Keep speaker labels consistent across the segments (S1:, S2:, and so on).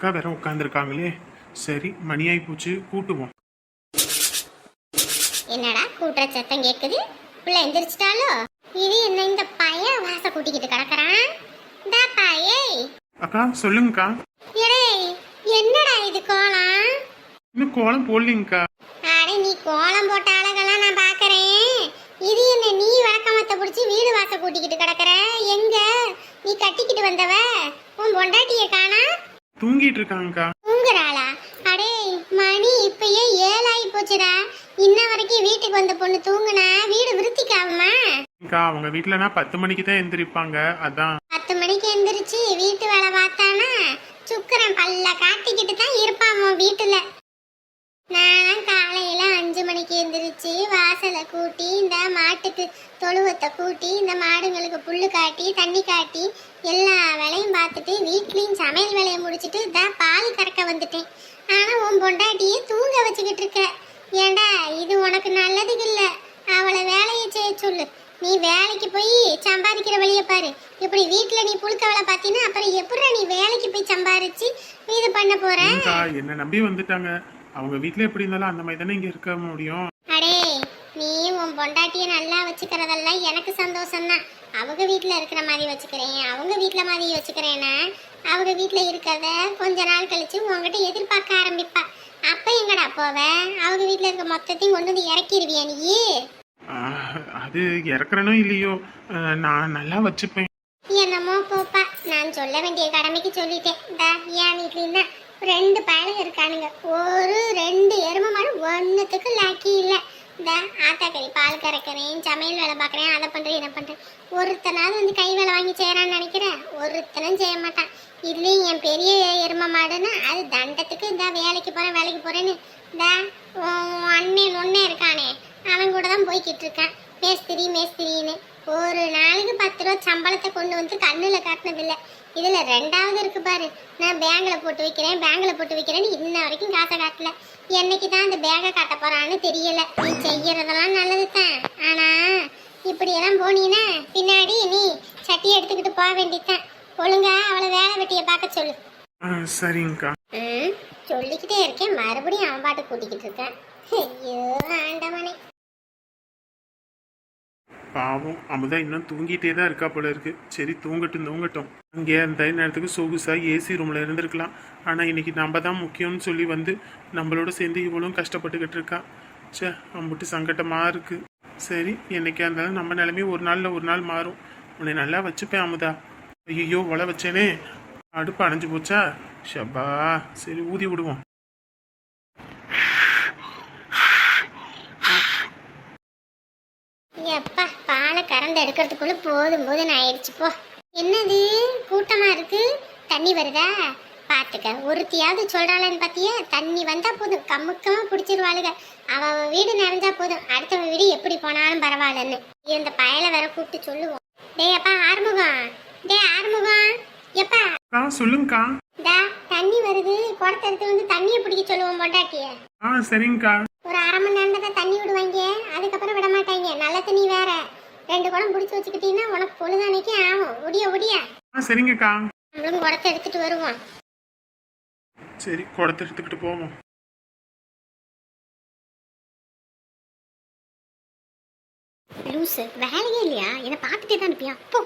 S1: அக்கா வேற உட்காந்துருக்காங்களே சரி மணியாய் போச்சு கூட்டுவோம்.
S2: என்னடா கூட்டுற சத்தம் கேக்குது? புள்ள எந்திரிச்சிட்டாலோ இது என்ன இந்த பையன் வாச கூட்டிக்கிட்டு கிடக்குறான் இந்த பையே.
S1: அக்கா சொல்லுங்கக்கா.
S2: ஏய் என்னடா இது கோலம்?
S1: இன்னும் கோலம் போடலிங்கக்கா?
S2: அட நீ கோலம் போட்ட அழகெல்லாம் நான் பாக்குறேன். இது என்ன நீ வழக்கமத்த புடிச்சு வீடு வாச கூட்டிக்கிட்டு கிடக்குற? எங்க? நீ கட்டிக்கிட்டு வந்தவ? உன் பொண்டாட்டிய காணா
S1: தூங்கிட்டு இருக்காங்கக்கா
S2: தூங்குறாளா? அடே மணி இப்பயே ஏழாயி போச்சுடா. இன்ன வரைக்கும் வீட்டுக்கு வந்த பொண்ணு தூங்குனா வீடு விருத்திக்காகுமா?
S1: அக்கா அவங்க வீட்டுலனா பத்து மணிக்கு தான் எந்திரிப்பாங்க. அதான்.
S2: பத்து மணிக்கு எந்திரிச்சு வீட்டு வேலை பார்த்தானா? சுக்கரன் பல்ல காட்டிக்கிட்டு தான் இருப்பாமோ வீட்டுல. நான் காலையில் அஞ்சு மணிக்கு எந்திரிச்சு வாசலை கூட்டி இந்த மாட்டுக்கு தொழுவத்தை கூட்டி இந்த மாடுங்களுக்கு புல் காட்டி தண்ணி காட்டி எல்லா வேலையும் பார்த்துட்டு வீட்லேயும் சமையல் வேலையை முடிச்சுட்டு தான் பால் கறக்க வந்துட்டேன். ஆனால் உன் பொண்டாட்டியே தூங்க வச்சுக்கிட்டு இருக்க. ஏண்டா இது உனக்கு நல்லதுக்கு இல்லை. அவளை வேலையை செய்ய சொல்லு. நீ வேலைக்கு போய் சம்பாதிக்கிற வழியை பாரு. இப்படி வீட்டில் நீ புழுக்கவளை பார்த்தீங்கன்னா அப்புறம் எப்படி நீ வேலைக்கு போய் சம்பாரிச்சு இது பண்ண போற?
S1: என்ன நம்பி வந்துட்டாங்க. அவங்க வீட்ல எப்படி இருந்தாலும் அந்த மாதிரி தானே இங்க இருக்க முடியும்.
S2: அடே நீ உன் பொண்டாட்டிய நல்லா வச்சுக்கிறதெல்லாம் எனக்கு சந்தோஷம்தான். அவங்க வீட்டில் இருக்கிற மாதிரி வச்சுக்கிறேன் அவங்க வீட்டில் மாதிரி வச்சுக்கிறேன்னா அவங்க வீட்டில் இருக்கிறத கொஞ்ச நாள் கழிச்சு உங்ககிட்ட எதிர்பார்க்க ஆரம்பிப்பா. அப்போ எங்கடா போவ? அவங்க வீட்டில் இருக்க மொத்தத்தையும் கொண்டு வந்து இறக்கிடுவியா நீ?
S1: அது இறக்குறனோ இல்லையோ நான் நல்லா வச்சுப்பேன்.
S2: என்னமோ போப்பா நான் சொல்ல வேண்டிய கடமைக்கு சொல்லிட்டேன். என் வீட்லேயும் தான். ரெண்டு பயலுங்க இருக்கானுங்க. ஒரு ரெண்டு எருமை மாடு ஒன்றுத்துக்கு லாக்கி இல்லை. இந்த ஆத்தாக்கறி பால் கறக்கிறேன் சமையல் வேலை பார்க்குறேன் அதை பண்ணுறேன் இதை பண்ணுறேன் ஒருத்தனாவது வந்து கை வேலை வாங்கி செய்கிறான்னு நினைக்கிறேன். ஒருத்தனும் செய்ய மாட்டான். இதுலேயும் என் பெரிய எருமை மாடுன்னா அது தண்டத்துக்கு இந்த வேலைக்கு போகிறேன் வேலைக்கு போகிறேன்னு இந்த அண்ணன் ஒன்னே இருக்கானே. அவன் கூட தான் போய்கிட்டு இருக்கான். மேஸ்திரி மேஸ்திரின்னு. ஒரு நாளைக்கு பத்து ரூபா சம்பளத்தை கொண்டு வந்து கண்ணில் காட்டினதில்லை. இதில் ரெண்டாவது இருக்கு பாரு. நான் பேங்கில் போட்டு வைக்கிறேன் பேங்கில் போட்டு வைக்கிறேன்னு இன்ன வரைக்கும் காசை காட்டல. என்னைக்கு தான் அந்த பேங்கை காட்ட போறான்னு தெரியல. நீ செய்யறதெல்லாம் நல்லது தான் ஆனால் இப்படியெல்லாம் போனீன்னா பின்னாடி நீ சட்டியை எடுத்துக்கிட்டு போக வேண்டியதுதான். ஒழுங்கா அவளை வேலை வெட்டியை பார்க்க சொல்லு.
S1: சரிங்கக்கா.
S2: சொல்லிக்கிட்டே இருக்கேன். மறுபடியும் அவன் பாட்டு கூட்டிக்கிட்டு இருக்கேன் ஐயோ ஆண்டவனே.
S1: பாவம் அமுதா இன்னும் தூங்கிட்டே தான் இருக்கா போல இருக்கு. சரி தூங்கட்டும் தூங்கட்டும். அங்கே அந்த நேரத்துக்கு சொகுசா ஏசி ரூம்ல இருந்திருக்கலாம். ஆனா இன்னைக்கு நம்ம தான் முக்கியம்னு சொல்லி வந்து நம்மளோட சேர்ந்து இவ்வளோ கஷ்டப்பட்டுக்கிட்டு இருக்கா. ச்சே அம்புட்டு சங்கட்டமா இருக்கு. சரி என்னைக்கா இருந்தாலும் நம்ம நிலைமை ஒரு நாள்ல ஒரு நாள் மாறும். உன்னை நல்லா வச்சுப்பேன் அமுதா. ஐயோ ஒலை வச்சேனே. அடுப்பு அணைஞ்சு போச்சா? ஷப்பா. சரி ஊதி விடுவோம்.
S2: எப்பா கறந்து எடுக்கிறதுக்குள்ள போதும் போதும் ஆயிடுச்சு. போ. என்னது? கூட்டமா இருக்கு? தண்ணி வருதா? பாத்துக்க. ஒருத்தியாவது சொல்றாளன்னு பாத்தியா? தண்ணி வந்தா போதும். கம்முக்கமா பிடிச்சிருவாளுக. அவ அவ வீடு நிறைஞ்சா போதும். அடுத்தவ வீடு எப்படி போனாலும் பரவாயில்லன்னு. இந்த பயலை வேற கூப்பிட்டு சொல்லுவோம். டேய் அப்பா ஆறுமுகம். டேய் ஆறுமுகம். எப்பா?
S1: ஆ சொல்லுங்கக்கா.
S2: டா தண்ணி வருது. குடத்தை எடுத்து வந்து தண்ணியை பிடிக்க சொல்லுவோம் பொண்டாட்டிய
S1: ஆ சரிங்கக்கா.
S2: ஒரு அரை மணி நேரம் தான் தண்ணி விடுவாங்க. அதுக்கப்புறம் விட மாட்டாங்க நல்ல தண்ணி வேற ரெண்டு குடம் பிடிச்சி வச்சுக்கிட்டீங்கன்னா உனக்கு பொழுதானைக்கே ஆகும். ஒடிய ஒடிய.
S1: ஆ சரிங்கக்கா.
S2: நம்மளும் குடத்தை எடுத்துட்டு வருவோம்.
S1: சரி குடத்தை எடுத்துக்கிட்டு போவோம்.
S2: லூசு வேலையே இல்லையா? என்ன பார்த்துட்டே தான் இருப்பியா? போ.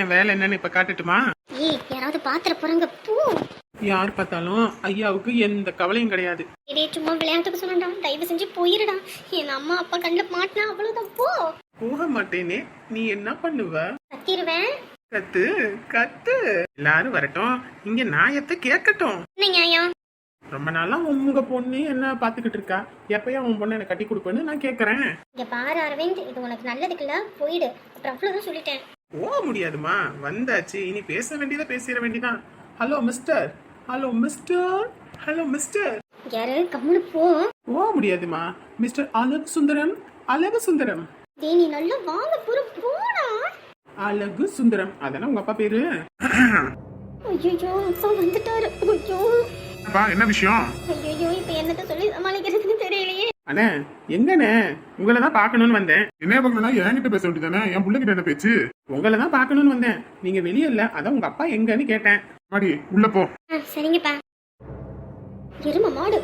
S1: என் வேலை என்னன்னு இப்ப காட்டட்டுமா?
S2: ஏய் யாராவது பாத்திர போறாங்க போ.
S1: யார் பார்த்தாலும் ஐயாவுக்கு எந்த கவலையும் கிடையாது.
S2: இதே சும்மா விளையாட்டுக்கு சொல்லண்டா தயவு செஞ்சு போயிருடா. என் அம்மா அப்பா கண்ணில் மாட்டினா அவ்வளவுதான். போ.
S1: போக மாட்டேனே நீ என்ன பண்ணுவ?
S2: கத்திருவேன்.
S1: கத்து கத்து. எல்லாரும் வரட்டும். இங்க நாயத்தை கேட்கட்டும்.
S2: என்ன நியாயம்?
S1: ரொம்ப நாளா உங்க பொண்ணு என்ன பாத்துக்கிட்டு இருக்கா? எப்பயா உன் பொண்ணை எனக்கு கட்டி கொடுப்பேன்னு நான் கேக்குறேன்
S2: இங்க பாரு அரவிந்த் இது உனக்கு நல்லதுக்குல்ல. போயிடு. அப்புறம் அவ்வளவுதான் சொல்லிட்டேன்.
S1: போக முடியாதுமா வந்தாச்சு. இனி பேச வேண்டியதா பேசிட வேண்டியதான் hello mister hello mister hello mister
S2: யாரு கம்முனு போ.
S1: போக முடியாதுமா மிஸ்டர் அழகு சுந்தரம் அழகு சுந்தரம்
S2: டேய் நீ நல்லா வாங்க பூரா போடா.
S1: அழகு சுந்தரம். அதானே உங்க அப்பா பேரு?
S2: ஐயோ அப்பா வந்துட்டாரு. ஐயோ
S1: பா என்ன விஷயம்?
S2: ஐயோ இப்ப என்னத்த சொல்லி சமாளிக்கிறதுன்னு தெரியலையே.
S1: அண்ணே எங்கண்ணே? உங்களை தான் பார்க்கணும்னு வந்தேன்.
S3: என்ன பார்க்கணும்னா என்கிட்ட பேச வேண்டியதானே என் பிள்ளைகிட்ட என்ன பேச்சு?
S1: உங்களை தான் பார்க்கணும்னு வந்தேன். நீங்க வெளியே இல்ல. அதான் உங்க அப்பா எங்கன்னு கேட்டேன்.
S3: மாடி உள்ள போ.
S2: சரிங்கப்பா. எரும மாடு.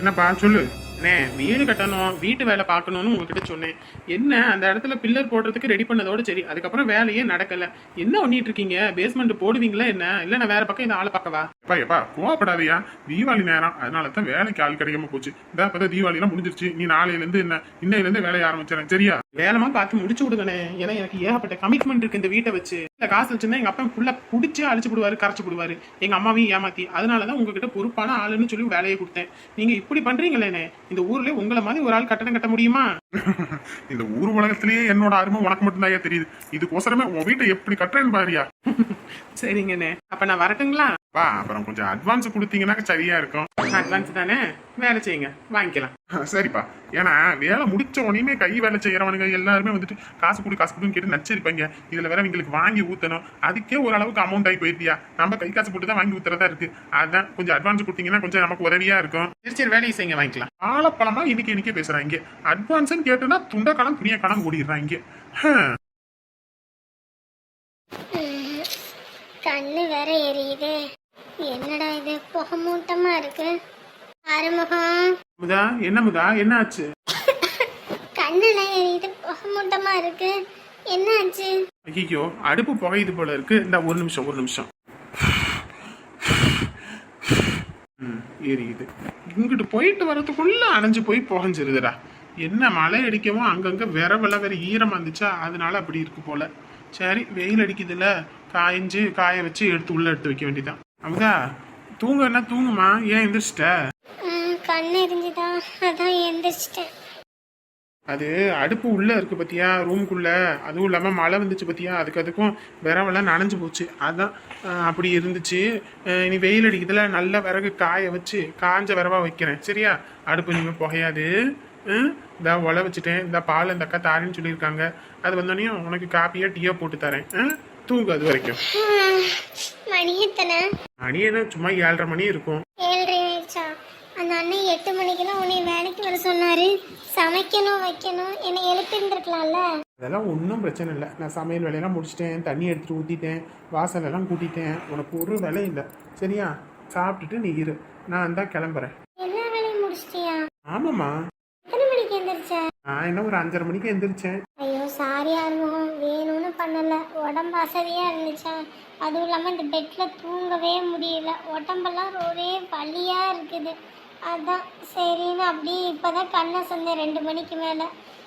S1: என்னப்பா சொல்லு. அண்ணே வீடு கட்டணும் வீட்டு வேலை பார்க்கணும்னு உங்ககிட்ட சொன்னேன். என்ன அந்த இடத்துல பில்லர் போடுறதுக்கு ரெடி பண்ணதோட சரி அதுக்கப்புறம் வேலையே நடக்கல. என்ன பண்ணிட்டு இருக்கீங்க பேஸ்மெண்ட் போடுவீங்களா என்ன? இல்ல நான் வேற பக்கம் இந்த ஆளை பார்க்கவா?
S3: எப்பா எப்பா கோவப்படாதயா. தீபாவளி நேரம். அதனால தான் வேலைக்கு ஆள் கிடைக்காம போச்சு. இந்த அப்பதான் தீபாவளி எல்லாம் முடிஞ்சிருச்சு. நீ நாளையில இருந்து என்ன இன்னையில இருந்து வேலையை ஆரம்பிச்சிடறேன். சரியா?
S1: வேலைமா பார்த்து முடிச்சு விடுங்கண்ணே. ஏன்னா எனக்கு ஏகப்பட்ட கமிட்மெண்ட் இருக்கு இந்த வீட்டை வச்சு. இந்த காசு வச்சிருந்தா எங்க அப்பா ஃபுல்லா புடிச்சு அழிச்சு விடுவாரு கரைச்சு விடுவாரு எங்க அம்மாவையும் ஏமாத்தி. அதனாலதான் உங்ககிட்ட பொறுப்பான ஆளுன்னு சொல்லி வேலையை கொடுத்தேன். நீங்க இப்படி பண்றீங்களேண்ணே இந்த ஊர்ல உங்களை மாதிரி ஒரு ஆள் கட்டணம் கட்ட முடியுமா?
S3: இந்த ஊர் உலகத்திலேயே என்னோட அருமை உனக்கு மட்டும்தான் தெரியுது. இதுக்கோசரமே உன் வீட்டை எப்படி கட்டுறேன்னு பாரியா
S1: சரிங்கண்ணே அப்ப நான் வரட்டுங்களா?
S3: வா அப்புறம் கொஞ்சம் அட்வான்ஸ் கொடுத்தீங்கன்னா சரியா இருக்கும்.
S1: அட்வான்ஸ் தானே? வேலை செய்யுங்க. வாங்கிக்கலாம்.
S3: சரிப்பா. ஏன்னா வேலை முடிச்ச உடனே கை வேலை செய்யறவனுங்க எல்லாருமே வந்துட்டு காசு கொடு காசு கொடுன்னு கேட்டு நச்சரிப்பாங்க. இதுல வேற இவங்களுக்கு வாங்கி ஊத்தணும். அதுக்கே ஓரளவுக்கு அமௌண்ட் ஆகி போயிருப்பியா நம்ம கை காசு போட்டு தான் வாங்கி ஊத்துறதா இருக்கு. அதான் கொஞ்சம் அட்வான்ஸ் கொடுத்தீங்கன்னா கொஞ்சம் நமக்கு உதவியா இருக்கும்.
S1: சரி சரி வேலையை செய்யுங்க வாங்கிக்கலாம்.
S3: ஆழப்பழமா இன்னைக்கு இன்னைக்கே பேசுறாங்க. அட்வான்ஸ்னு கேட்டுனா துண்ட கணம் துணிய கணம் ஓடிடுறாங்க
S2: கண்ணு வேற எரியுது. என்னடா இது? புகை மூட்டமா இருக்கு.
S1: முதா என்ன முதா என்ன ஆச்சு
S2: கண்ணுல எரியுது மூட்டமா இருக்கு. என்ன ஆச்சு
S1: ஐயோ அடுப்பு புகையுது போல இருக்கு. இந்த ஒரு நிமிஷம் ஒரு நிமிஷம். ம், எரியுது. இங்கிட்டு போயிட்டு வரதுக்குள்ள அணைஞ்சு போய் புகஞ்சிருதுடா. என்ன மழை அடிக்கவும் அங்கங்க விரவெல்லாம் வேற ஈரமா இருந்துச்சா? அதனால அப்படி இருக்கு போல. சரி வெயில் அடிக்குதுல. காய்ஞ்சு காய வச்சு எடுத்து உள்ள எடுத்து வைக்க வேண்டியதான் அமுதா தூங்கன்னா தூங்குமா? ஏன் எந்திரிச்சிட்ட?
S2: கண்ணு எரிஞ்சுதா? அதான் எந்திரிச்சிட்டேன்.
S1: அது அடுப்பு உள்ள இருக்கு பத்தியா ரூம்குள்ள. அதுவும் இல்லாம மழை வந்துச்சு பத்தியா அதுக்கு அதுக்கும் விரவெல்லாம் நனைஞ்சு போச்சு. அதான் அப்படி இருந்துச்சு. இனி வெயில் அடிக்கிறதுல நல்ல விறகு காய வச்சு காஞ்ச விரவா வைக்கிறேன். சரியா? அடுப்பு இனிமே புகையாது. இந்தா ஒலை வச்சுட்டேன். இந்த பால் இந்த அக்கா தாரேன்னு சொல்லியிருக்காங்க. அது வந்தோடனே உனக்கு காப்பியா டீயா போட்டு தரேன். தூங்கு அது வரைக்கும்.
S2: மணி எத்தனை?
S1: மணி என்ன சும்மா ஏழரை மணி இருக்கும்.
S2: ஏழரை ஆயிடுச்சா? அந்த அண்ணன் எட்டு மணிக்கெல்லாம் உன்னை வேலைக்கு வர சொன்னாரு. சமைக்கணும் வைக்கணும் என்னை எழுப்பியிருந்திருக்கலாம்ல?
S1: அதெல்லாம் ஒன்றும் பிரச்சனை இல்லை. நான் சமையல் வேலையெல்லாம் முடிச்சிட்டேன். தண்ணி எடுத்துட்டு ஊற்றிட்டேன் வாசலெல்லாம் கூட்டிட்டேன். உனக்கு ஒரு வேலை இல்லை. சரியா? சாப்பிட்டுட்டு நீ இரு. நான் தான் கிளம்புறேன்.
S2: எல்லா வேலையும் முடிச்சிட்டியா?
S1: ஆமாம்மா.
S2: எத்தனை மணிக்கு எந்திரிச்ச?
S1: நான் என்ன ஒரு அஞ்சரை மணிக்கு எந்திரிச்சேன்.
S2: ஐயோ சாரி ஆறுமுகம் வேணும்னு பண்ணலை. உடம்பு அசதியா இருந்துச்சா? அதுவும் இல்லாமல் இந்த பெட்டில் தூங்கவே முடியல. உடம்பெல்லாம் ஒரே வலியா இருக்குது. அதான் சரின்னு அப்படியே இப்பதான் கண்ணை சொன்னேன். ரெண்டு மணிக்கு மேலே.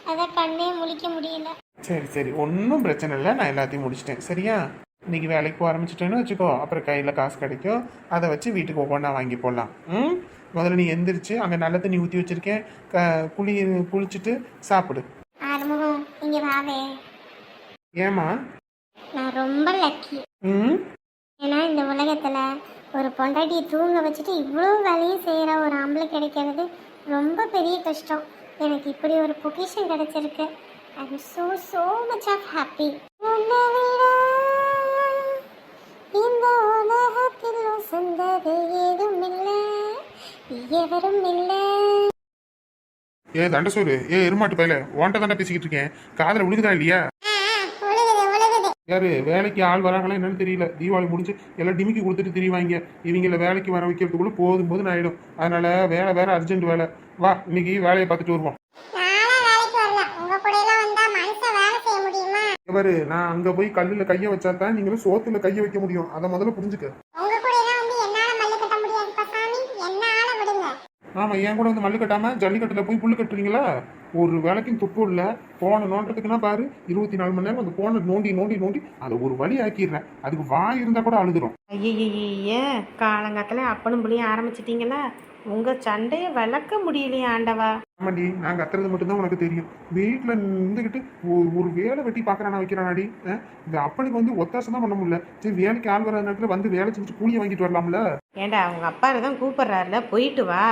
S2: அதான் கண்ணே முழிக்க முடியல.
S1: சரி சரி. ஒன்றும் பிரச்சனை இல்லை. நான் எல்லாத்தையும் முடிச்சிட்டேன். சரியா? இன்னைக்கு வேலைக்கு போக ஆரம்பிச்சிட்டேன்னு வச்சுக்கோ. அப்புறம் கையில் காசு கிடைக்கும். அதை வச்சு வீட்டுக்கு ஒவ்வொன்றா வாங்கி போடலாம். ம்? முதல்ல நீ எந்திரிச்சு அங்கே நல்ல தண்ணி ஊற்றி வச்சிருக்கேன். க குளி குளிச்சுட்டு சாப்பிடு.
S2: இங்க வாவே.
S1: ஏமா
S2: நான் ரொம்ப லக்கி
S1: ம்?
S2: ஏன்னா இந்த உலகத்துல ஒரு பொண்டாட்டியை தூங்க வச்சுட்டு இவ்வளோ வேலையும் செய்கிற ஒரு ஆம்பளை கிடைக்கிறது ரொம்ப பெரிய கஷ்டம். எனக்கு இப்படி ஒரு பொக்கிஷன் கிடைச்சிருக்கு. I am so so much of happy இந்த உலகத்தில் வசந்தது ஏதும் இல்லை. எவரும் இல்லை.
S3: ஏ தண்டசோறு. ஏ எருமாட்டு பையல உன்ட்ட தாண்டா பேசிக்கிட்டு இருக்கேன். காதல விழுகுதா இல்லையா? யாரு வேலைக்கு ஆள் வராங்களா என்னன்னு தெரியல. தீபாவளி முடிஞ்சு எல்லாம் டிமிக்கி கொடுத்துட்டு திரிவாங்க. இவங்கள வேலைக்கு வர வைக்கிறதுக்குள்ள போதும் போது ஆயிடும். அதனால வேலை வேற அர்ஜென்ட் வேலை. வா இன்னைக்கு வேலையை பார்த்துட்டு வருவோம்.
S2: நானும்
S3: நான் அங்க போய் கல்லுல கைய வச்சா தான் நீங்களும் சோத்துல கைய வைக்க முடியும். அதை முதல்ல புரிஞ்சுக்க
S2: உங்க கூட எல்லாம் வந்து என்னால மல்லு கட்ட முடியாது பசாமி என்ன ஆள விடுங்க
S3: ஆமா என் கூட வந்து மல்லு கட்டாம ஜல்லிக்கட்டுல போய் புல்லு கட்டுறீங்களா? ஒரு வேலைக்கும் துப்பு இல்ல. போன நோண்டத்துக்குன்னா பாரு இருபத்தி நாலு மணி நேரம் அந்த போனை நோண்டி நோண்டி நோண்டி அதை ஒரு வழி ஆக்கிடுறேன். அதுக்கு வாய் இருந்தா கூட அழுதுரும்.
S4: ஐயய்ய காலங்காத்தில் அப்பனும் புள்ளியும் ஆரம்பிச்சிட்டிங்களா? உங்கள் சண்டையை விளக்க முடியலையே ஆண்டவா.
S3: ஆமாண்டி நான் கத்துறது மட்டும்தான் உனக்கு தெரியும். வீட்டில் இருந்துக்கிட்டு ஒரு ஒரு வேலை வெட்டி பார்க்கறானா வைக்கிறானாடி இந்த அப்பனுக்கு வந்து ஒத்தாசம் தான் பண்ண முடியல. சரி வேலைக்கு ஆள் வர நேரத்தில் வந்து வேலை செஞ்சுட்டு கூலியை வாங்கிட்டு வரலாம்ல.
S4: ஏண்டா அவங்க அப்பா தான் கூப்பிடுறாருல போயிட்டு வா.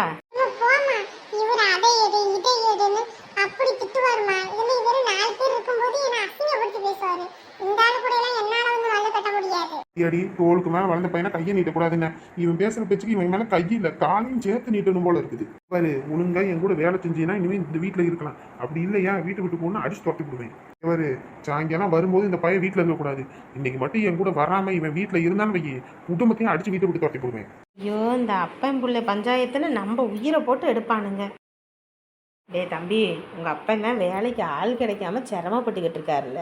S2: அதை எடு இதை எடுன்னு அப்படி திட்டுவாருமா? இதுல இவர் நாலு பேர் இருக்கும்போது என்ன அசிங்கப்படுத்தி பேசுவாரு. இந்த ஆளு கூட எல்லாம் என்னால வந்து நல்ல கட்ட முடியாது.
S3: அடி தோளுக்கு மேலே வளர்ந்த பையனை கையை நீட்டக்கூடாதுன்னு இவன் பேசுற பேச்சுக்கு இவன் மேலே கை இல்லை காலையும் சேர்த்து நீட்டணும் போல இருக்குது. பாரு ஒழுங்கா என் கூட வேலை செஞ்சீங்கன்னா இனிமே இந்த வீட்டில் இருக்கலாம். அப்படி இல்லையா? வீட்டை விட்டு போகணும் அடிச்சு துரத்தி விடுவேன். இவரு சாயங்காலம் வரும்போது இந்த பையன் வீட்டில் இருக்கக்கூடாது இன்னைக்கு மட்டும் என் கூட வராம இவன் வீட்டில் இருந்தாலும் வை குடும்பத்தையும் அடிச்சு வீட்டை விட்டு துரத்தி விடுவேன்
S4: ஐயோ இந்த அப்பன் புள்ள பஞ்சாயத்தில் நம்ம உயிரை போட்டு எடுப்பானுங்க. டேய் தம்பி உங்கள் அப்பா தான் வேலைக்கு ஆள் கிடைக்காம சிரமப்பட்டுக்கிட்டு இருக்காருல்ல?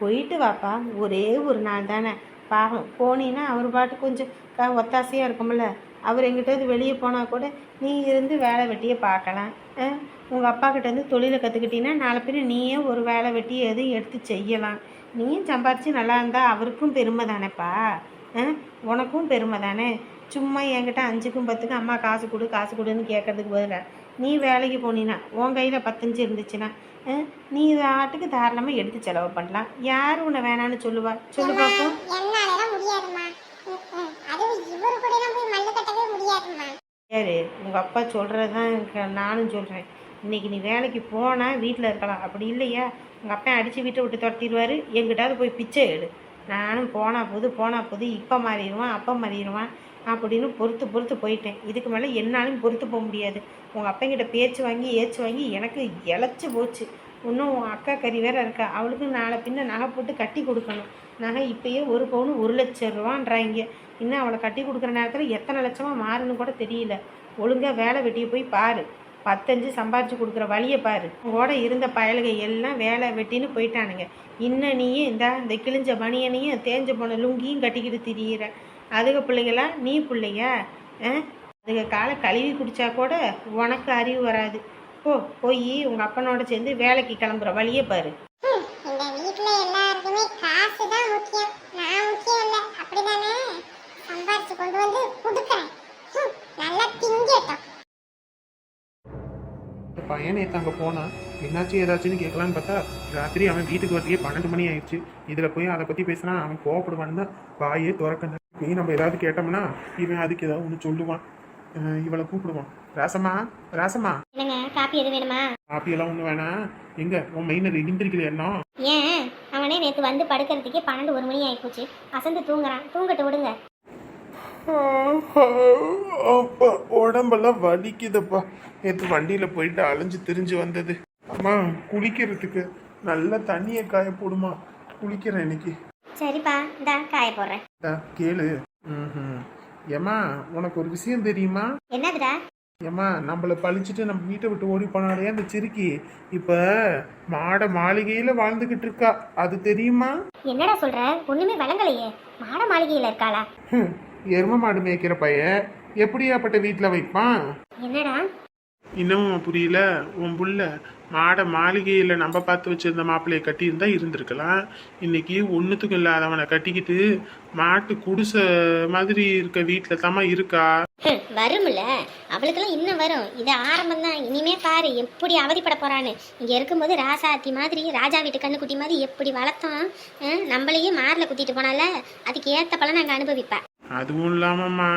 S4: போயிட்டு வாப்பா ஒரே ஒரு நாள் தானே. பாவம் போனீன்னா அவர் பாட்டு கொஞ்சம் க ஒத்தாசையாக இருக்கும்ல. அவர் எங்கிட்ட வெளியே போனால் கூட நீ இருந்து வேலை வெட்டியை பார்க்கலாம். உங்கள் அப்பா கிட்டேருந்து தொழிலை கற்றுக்கிட்டீங்கன்னா நாலு பேர் நீயே ஒரு வேலை வெட்டி எதுவும் எடுத்து செய்யலாம். நீயும் சம்பாரித்து நல்லா இருந்தால் அவருக்கும் பெருமை தானேப்பா? ஆ? உனக்கும் பெருமை தானே? சும்மா என்கிட்ட அஞ்சுக்கும் பத்துக்கும் அம்மா காசு கொடு காசு கொடுன்னு கேட்கறதுக்கு பதிலாக நீ வேலைக்கு போனீன்னா உன் கையில் பத்தஞ்சு இருந்துச்சுன்னா நீ ஆட்டுக்கு தாராளமாக எடுத்து செலவு பண்ணலாம். யார் உன்னை வேணான்னு சொல்லுவா? சொல்லு பார்ப்போம் யாரு? உங்கள் அப்பா சொல்கிறது தான் நானும் சொல்கிறேன் இன்னைக்கு நீ வேலைக்கு போனால் வீட்டில் இருக்கலாம். அப்படி இல்லையா? உங்கள் அப்பா அடித்து வீட்டை விட்டு துரத்திடுவார். எங்கிட்டாவது போய் பிச்சை எடு. நானும் போனா போது போனா போது இப்போ மாறிடுவான் அப்போ மாறிடுவான். அப்படின்னு பொறுத்து பொறுத்து போயிட்டேன். இதுக்கு மேலே என்னாலும் பொறுத்து போக முடியாது. உங்கள் அப்பங்கிட்ட பேச்சு வாங்கி ஏச்சு வாங்கி எனக்கு இழைச்சி போச்சு. இன்னும் உன் அக்கா கறி வேற இருக்கா? அவளுக்கு நாளை பின்ன நகை போட்டு கட்டி கொடுக்கணும். நகை இப்பயே ஒரு பவுன் ஒரு லட்சம் ரூபான்றாங்க. இன்னும் அவளை கட்டி கொடுக்குற நேரத்தில் எத்தனை லட்சமாக மாறுன்னு கூட தெரியல. ஒழுங்காக வேலை வெட்டியை போய் பாரு. பத்தஞ்சு சம்பாரிச்சு கொடுக்குற வழியை பாரு. உங்களோட இருந்த பயலுக எல்லாம் வேலை வெட்டின்னு போயிட்டானுங்க. இன்ன நீயும் இந்த இந்த கிழிஞ்ச பனியனையும் தேஞ்ச போன லுங்கியும் கட்டிக்கிட்டு திரியிற. அதுக பிள்ளைங்களா? நீ பிள்ளையா ஆ? அதுக காலை கழுவி குடிச்சா கூட உனக்கு அறிவு வராது. போ போய் உங்கள் அப்பனோட சேர்ந்து வேலைக்கு கிளம்புற வழியை பாரு.
S3: இந்த வீட்ல எல்லாருக்குமே காசு தான் முக்கியம். நான் முக்கியம் இல்ல. அப்படிதானே? சம்பாரிச்சு கொண்டு வந்து கொடுக்குறேன். ம், நல்லா திங்கட்டும்.
S1: பையன் நேற்று அங்கே போனான் என்னாச்சு ஏதாச்சுன்னு கேட்கலான்னு பார்த்தா ராத்திரி அவன் வீட்டுக்கு வரலையே பன்னெண்டு மணி ஆயிடுச்சு. இதில் போய் அதை பற்றி பேசினா அவன் கோவப்படுவான்னு தான் வாயே திறக்கணும். நீ நம்ம ஏதாவது கேட்டோம்னா இவன் அதுக்கு ஏதாவது ஒன்று சொல்லுவான். இவளை கூப்பிடுவான். ராசம்மா ராசம்மா.
S3: என்னங்க காப்பி எது வேணுமா?
S1: காப்பியெல்லாம் ஒன்றும் வேணாம். எங்க உன் மெயினர் இந்திரிக்கல என்ன
S3: ஏன்? அவனே நேத்து வந்து படுக்கிறதுக்கே பன்னெண்டு ஒரு மணி ஆயிப்போச்சு. அசந்து தூங்குறான். தூங்கட்டு விடுங்க.
S1: அப்பா உடம்பெல்லாம் வலிக்குதுப்பா. நேற்று வண்டியில் போயிட்டு அலைஞ்சு திரிஞ்சு வந்தது. அம்மா குளிக்கிறதுக்கு நல்ல தண்ணியை காய போடுமா. குளிக்கிறேன் இன்னைக்கு.
S3: சரிப்பா இந்தா காய போடுறேன்.
S1: டா, கேளு. ம் ஏம்மா உனக்கு ஒரு விஷயம் தெரியுமா?
S3: என்னதுடா?
S1: ஏம்மா நம்மளை பழிச்சிட்டு நம்ம வீட்டை விட்டு ஓடி போனாலே அந்த சிறுக்கி இப்ப மாட மாளிகையில வாழ்ந்துகிட்டு இருக்கா. அது தெரியுமா?
S3: என்னடா சொல்ற? ஒண்ணுமே விளங்கலையே மாட மாளிகையில இருக்காளா?
S1: ஹம், எரும மாடு மேய்க்கிற பையன் எப்படியாப்பட்ட வீட்டில் வைப்பான்?
S3: என்னடா?
S1: இன்னமும் புரியல உன் புள்ள மாட மாளிகையில் நம்ம பார்த்து வச்சிருந்த மாப்பிள்ளையை கட்டியிருந்தா இருந்திருக்கலாம். இன்னைக்கு ஒன்றுத்துக்கும் இல்லாதவனை கட்டிக்கிட்டு மாட்டு குடிசை மாதிரி இருக்க வீட்டில் தாம்மா இருக்கா?
S3: வரும்ல. அவளுக்கெல்லாம் இன்னும் வரும். இது ஆரம்பம் தான் இனிமே பாரு எப்படி அவதிப்பட போறான்னு. இங்க இருக்கும்போது ராசாத்தி மாதிரி ராஜா வீட்டு கண்ணுக்குட்டி மாதிரி எப்படி வளர்த்தோம் நம்மளையே மாரில் குத்திட்டு போனால அதுக்கு ஏத்த பலன் நாங்க அனுபவிப்பேன்
S1: அதுவும் இல்லாமம்மா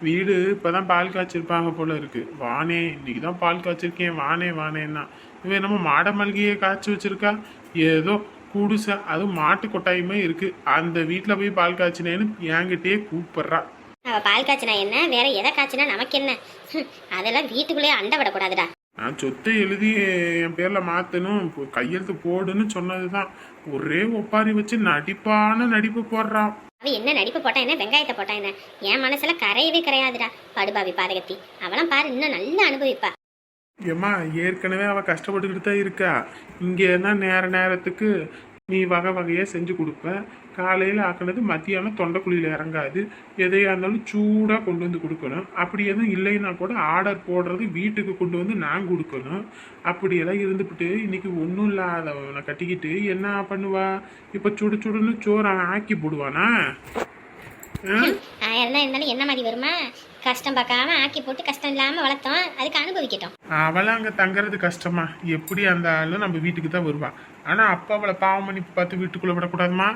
S1: வீடு இப்பதான் பால் காய்ச்சிருப்பாங்க போல இருக்கு. வானே இன்னைக்கு தான் பால் காய்ச்சிருக்கேன். வானே வானேன்னா. இவன் என்னமோ மாடை மல்கியை காய்ச்சி வச்சிருக்கா? ஏதோ குடிசை அதுவும் மாட்டு கொட்டாயுமே இருக்கு. அந்த வீட்டில் போய் பால் காய்ச்சினேன்னு என்கிட்டயே கூப்பிடுறா.
S3: அவள் பால் காய்ச்சினா என்ன? வேற எதை காய்ச்சினா நமக்கு என்ன? அதெல்லாம் வீட்டுக்குள்ளேயே அண்டை விடக்கூடாதுடா.
S1: நான் சொத்தை எழுதி என் பேர்ல மாத்தணும். கையெழுத்து போடுன்னு சொன்னதுதான். ஒரே ஒப்பாரி வச்சு நடிப்பான நடிப்பு போடுறான்
S3: அவ என்ன நடிப்பு போட்டா என்ன? வெங்காயத்தை போட்டா என்ன? என் மனசுல கரையவே கரையாதுடா. படுபாவி பாதகத்தி. அவளாம் பாரு இன்னும் நல்லா அனுபவிப்பா.
S1: ஏம்மா ஏற்கனவே அவ கஷ்டப்பட்டுக்கிட்டு தான் இருக்கா. இங்கன்னா நேர நேரத்துக்கு நீ வகை வகையாக செஞ்சு கொடுப்ப. காலையில் ஆக்கினது மத்தியானம் தொண்டைக்குழியில் இறங்காது. எதையாக இருந்தாலும் சூடாக கொண்டு வந்து கொடுக்கணும். அப்படி எதுவும் இல்லைன்னா கூட ஆர்டர் போடுறது வீட்டுக்கு கொண்டு வந்து நான் கொடுக்கணும். அப்படியெல்லாம் இருந்துபிட்டு இன்னைக்கு ஒன்றும் இல்லாதவனை கட்டிக்கிட்டு என்ன பண்ணுவா? இப்போ சுடு சுடுன்னு சோறு ஆக்கி போடுவானா?
S3: இருந்தாலும் என்ன மாதிரி வருமா? கஷ்டம் பார்க்காம ஆக்கி போட்டு கஷ்டம் இல்லாம வளர்த்தோம். அதுக்கு அனுபவிக்கட்டும்.
S1: அவளாம் அங்கே தங்குறது கஷ்டமா? எப்படி அந்த ஆளும் நம்ம வீட்டுக்கு தான் வருவான் ஆனால் அப்பா அவளை பாவம் பண்ணி பார்த்து வீட்டுக்குள்ளே விடக்கூடாதுமா?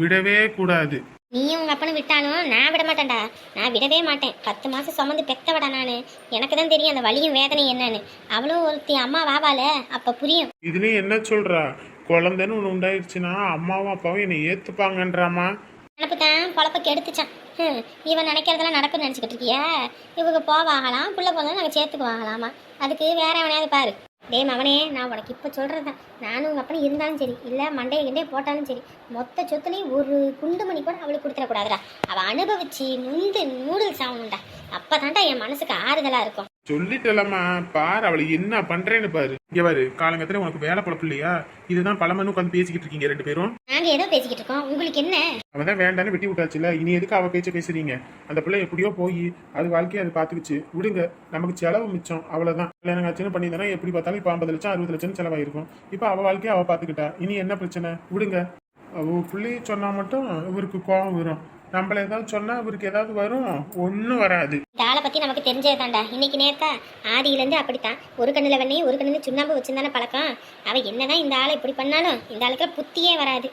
S1: விடவே கூடாது.
S3: நீயும் உங்க அப்பனும் விட்டாலும் நான் விட மாட்டேன்டா. நான் விடவே மாட்டேன். பத்து மாசம் சுமந்து பெத்தவடா நானு. எனக்கு தான் தெரியும் அந்த வலியும் வேதனை என்னன்னு. அவளும் ஒருத்தி அம்மா வாவால. அப்ப புரியும்.
S1: இதுலேயும் என்ன சொல்றா? குழந்தைன்னு ஒன்று உண்டாயிருச்சுன்னா அம்மாவும் அப்பாவும் என்னை ஏற்றுப்பாங்கன்றாமா
S3: நினப்பு தான் பொழப்ப கெடுத்துச்சான் இவன் நினைக்கிறதெல்லாம் நடக்கும்னு நினச்சிக்கிட்டு இருக்கியா? இவங்க போவாகலாம் புள்ள போதும் நாங்கள் சேர்த்துக்கு வாங்கலாமா அதுக்கு வேற எவனையாவது பாரு. டே மவனே நான் உனக்கு இப்போ சொல்கிறதான் நானும் உங்கள் அப்பனும் இருந்தாலும் சரி இல்லை மண்டையை கிண்டே போட்டாலும் சரி மொத்த சொத்துலையும் ஒரு குண்டு மணி கூட அவளுக்கு கொடுத்துடக்கூடாதுடா அவள் அனுபவிச்சு நுந்து நூடுல்ஸ் ஆகணும்டா. அப்போ தான்டா என் மனசுக்கு ஆறுதலாக இருக்கும்.
S1: சொல்லிட்டலம்மா பாரு அவளை என்ன பண்றேன்னு பாரு. இங்க பாரு காலங்கத்துல உனக்கு வேலை பொழப்பு இல்லையா இதுதான் பல மணி உட்காந்து பேசிக்கிட்டு இருக்கீங்க ரெண்டு பேரும்.
S3: நாங்கள் ஏதோ பேசிக்கிட்டு இருக்கோம். உங்களுக்கு என்ன?
S1: அவன் தான் வேண்டான்னு வெட்டி விட்டாச்சுல. இனி எதுக்கு அவ பேச்ச பேசுறீங்க? அந்த பிள்ளை எப்படியோ போய் அது வாழ்க்கையை அது பாத்துக்குச்சு விடுங்க நமக்கு செலவு மிச்சம். அவ்வளவுதான். கல்யாணம் ஆச்சுன்னு பண்ணி தானே எப்படி பார்த்தாலும் இப்போ ஐம்பது லட்சம் அறுபது லட்சம் செலவாயிருக்கும். இப்போ அவ வாழ்க்கையை அவ பாத்துக்கிட்டா இனி என்ன பிரச்சனை? விடுங்க. அவ பிள்ளைய சொன்னா மட்டும் இவருக்கு கோபம் வரும். நம்மள ஏதாவது சொன்னா இவருக்கு ஏதாவது வரும்? ஒன்றும் வராது.
S3: இந்த ஆளை பற்றி நமக்கு தெரிஞ்சது தான்டா இன்னைக்கு நேத்தா ஆதியிலேருந்து அப்படித்தான். ஒரு கண்ணில் வெண்ணையும் ஒரு கண்ணில் சுண்ணாம்பு வச்சிருந்தானே பழக்கம். அவள் என்னதான் இந்த ஆளை இப்படி பண்ணாலும் இந்த ஆளுக்கு புத்தியே வராது.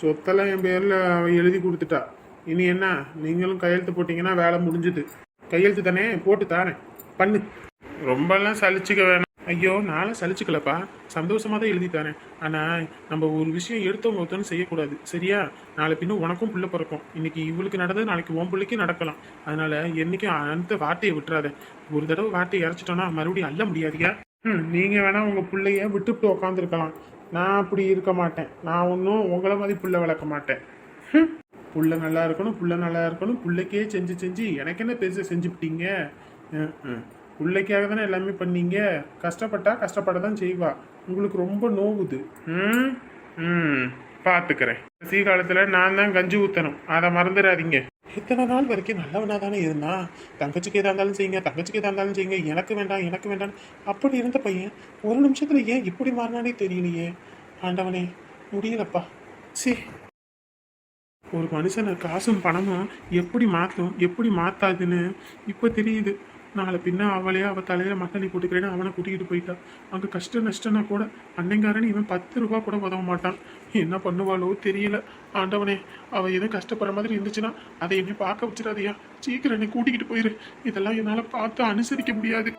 S1: சொத்தெல்லாம் என் பேர்ல அவ எழுதி கொடுத்துட்டா. இனி என்ன? நீங்களும் கையெழுத்து போட்டீங்கன்னா வேலை முடிஞ்சுது. கையெழுத்து தானே? போட்டு தாரேன். பண்ணு. ரொம்பலாம் சலிச்சுக்க வேணாம். ஐயோ நானும் சலிச்சுக்கலப்பா. சந்தோஷமாக தான் எழுதி தரேன். ஆனால் நம்ம ஒரு விஷயம் எடுத்தவங்க ஒருத்தவங்க செய்யக்கூடாது. சரியா? நாளை பின்ன உனக்கும் பிள்ளை பிறக்கும். இன்னைக்கு இவளுக்கு நடந்தது நாளைக்கு உன் பிள்ளைக்கு நடக்கலாம். அதனால என்னைக்கும் அந்த வார்த்தையை விட்டுறாத. ஒரு தடவை வார்த்தையை இறச்சிட்டோன்னா மறுபடியும் அள்ள முடியாதுயா? ம் நீங்கள் வேணால் உங்கள் பிள்ளைய விட்டுவிட்டு உக்காந்துருக்கலாம். நான் அப்படி இருக்க மாட்டேன். நான் ஒன்றும் உங்களை மாதிரி புள்ள வளர்க்க மாட்டேன். புள்ள நல்லா இருக்கணும் புள்ள நல்லா இருக்கணும். பிள்ளைக்கே செஞ்சு செஞ்சு. எனக்கு என்ன பெருசாக செஞ்சுப்பிட்டீங்க? ம், ம். புள்ளைக்காக தானே எல்லாமே பண்ணீங்க? கஷ்டப்பட்டா கஷ்டப்பட தான் செய்வா. உங்களுக்கு ரொம்ப நோவுது. ம் ம் பார்த்துக்கிறேன் கடைசி காலத்தில் நான் தான் கஞ்சி ஊற்றணும் அதை மறந்துடாதீங்க. இத்தனை நாள் வரைக்கும் நல்லவனா தானே இருந்தான் தங்கச்சிக்கு எதா இருந்தாலும் செய்யுங்க தங்கச்சிக்கு எதா இருந்தாலும் செய்யுங்க. எனக்கு வேண்டாம் எனக்கு வேண்டாம். அப்படி இருந்த பையன் ஒரு நிமிஷத்துல ஏன் இப்படி மாறினானே தெரியலையே. ஆண்டவனே முடியலப்பா. சீ ஒரு மனுஷனை காசும் பணமும் எப்படி மாற்றும் எப்படி மாத்தாதுன்னு இப்போ தெரியுது. நாளை பின்ன அவளே அவள் தலையில் மத்தனி போட்டுக்கிறேன்னு அவனை கூட்டிக்கிட்டு போயிட்டான் அங்கே கஷ்ட நஷ்டம்னா கூட அன்னைங்காரன் இவன் பத்து ரூபா கூட உதவ மாட்டான். என்ன பண்ணுவாளோ தெரியல. ஆண்டவனே அவள் எதுவும் கஷ்டப்படுற மாதிரி இருந்துச்சுன்னா அதை என்னை பார்க்க வச்சிடாதையா. சீக்கிரம் என்னை கூட்டிக்கிட்டு போயிரு. இதெல்லாம் என்னால் பார்த்து அனுசரிக்க முடியாது.